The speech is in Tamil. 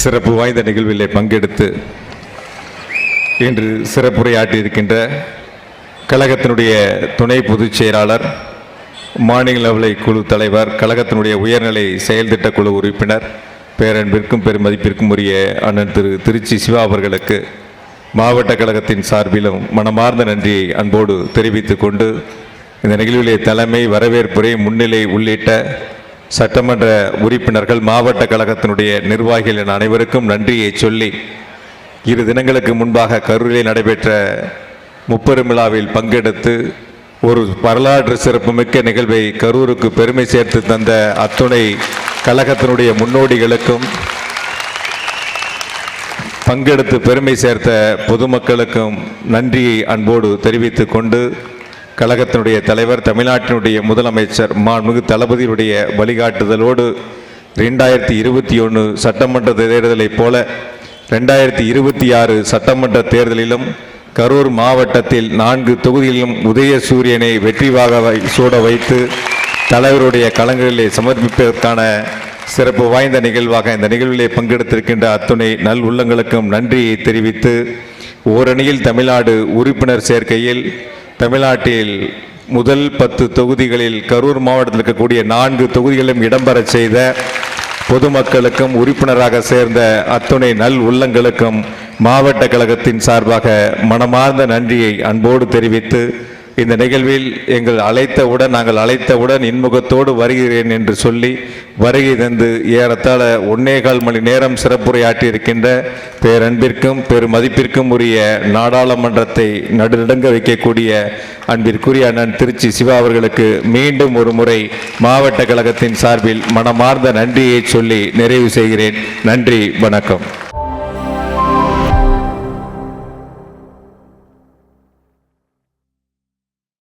சிறப்பு வாய்ந்த நிகழ்வில் பங்கெடுத்து இன்று சிறப்புரையாற்றியிருக்கின்ற கழகத்தினுடைய துணை பொதுச் செயலாளர் லெவலை குழு தலைவர் கழகத்தினுடைய உயர்நிலை செயல்திட்ட குழு உறுப்பினர் பேரன்பிற்கும் பெருமதிப்பிற்கும் உரிய அண்ணன் திரு திருச்சி சிவா அவர்களுக்கு மாவட்ட கழகத்தின் சார்பிலும் மனமார்ந்த நன்றியை அன்போடு தெரிவித்து கொண்டு இந்த நிகழ்விலே தலைமை வரவேற்புரை முன்னிலை உள்ளிட்ட சட்டமன்ற உறுப்பினர்கள் மாவட்ட கழகத்தினுடைய நிர்வாகிகள் என அனைவருக்கும் நன்றியை சொல்லி இரு தினங்களுக்கு முன்பாக கரூரில் நடைபெற்ற முப்பெரும் விழாவில் பங்கெடுத்து ஒரு வரலாற்று சிறப்புமிக்க நிகழ்வை கரூருக்கு பெருமை சேர்த்து தந்த அத்துணை கழகத்தினுடைய முன்னோடிகளுக்கும் பங்கெடுத்து பெருமை சேர்த்த பொதுமக்களுக்கும் நன்றியை அன்போடு தெரிவித்துக் கொண்டு கழகத்தினுடைய தலைவர் தமிழ்நாட்டினுடைய முதலமைச்சர் மாண்புமிகு தளபதியுடைய வழிகாட்டுதலோடு ரெண்டாயிரத்தி இருபத்தி ஒன்று சட்டமன்ற தேர்தலைப் போல ரெண்டாயிரத்தி இருபத்தி ஆறு சட்டமன்ற தேர்தலிலும் கரூர் மாவட்டத்தில் நான்கு தொகுதிகளிலும் உதயசூரியனை சூரியனை வெற்றிவாக வை- சூட வைத்து தலைவருடைய கலங்களிலே சமர்ப்பிப்பதற்கான சிறப்பு வாய்ந்த நிகழ்வாக இந்த நிகழ்விலே பங்கெடுத்திருக்கின்ற அத்துணை நல் உள்ளங்களுக்கும் நன்றியை தெரிவித்து ஓரணியில் தமிழ்நாடு உறுப்பினர் சேர்க்கையில் தமிழ்நாட்டில் முதல் பத்து தொகுதிகளில் கரூர் மாவட்டத்தில் இருக்கக்கூடிய நான்கு தொகுதிகளிலும் இடம்பெறச் செய்த பொதுமக்களுக்கும் உறுப்பினராக சேர்ந்த அத்துணை நல் உள்ளங்களுக்கும் மாவட்ட கழகத்தின் சார்பாக மனமார்ந்த நன்றியை அன்போடு தெரிவித்து இந்த நிகழ்வில் எங்கள் அழைத்தவுடன் நாங்கள் அழைத்தவுடன் இன்முகத்தோடு வருகிறேன் என்று சொல்லி வருகை தந்து ஏறத்தாழ ஒன்னேகால் மணி நேரம் சிறப்புரையாற்றியிருக்கின்ற பேரன்பிற்கும் பெருமதிப்பிற்கும் உரிய நாடாளுமன்றத்தை நடுநடுங்க வைக்கக்கூடிய அன்பிற்குரிய அண்ணன் திருச்சி சிவா அவர்களுக்கு மீண்டும் ஒரு முறை மாவட்ட கழகத்தின் சார்பில் மனமார்ந்த நன்றியை சொல்லி நிறைவு செய்கிறேன். நன்றி வணக்கம்.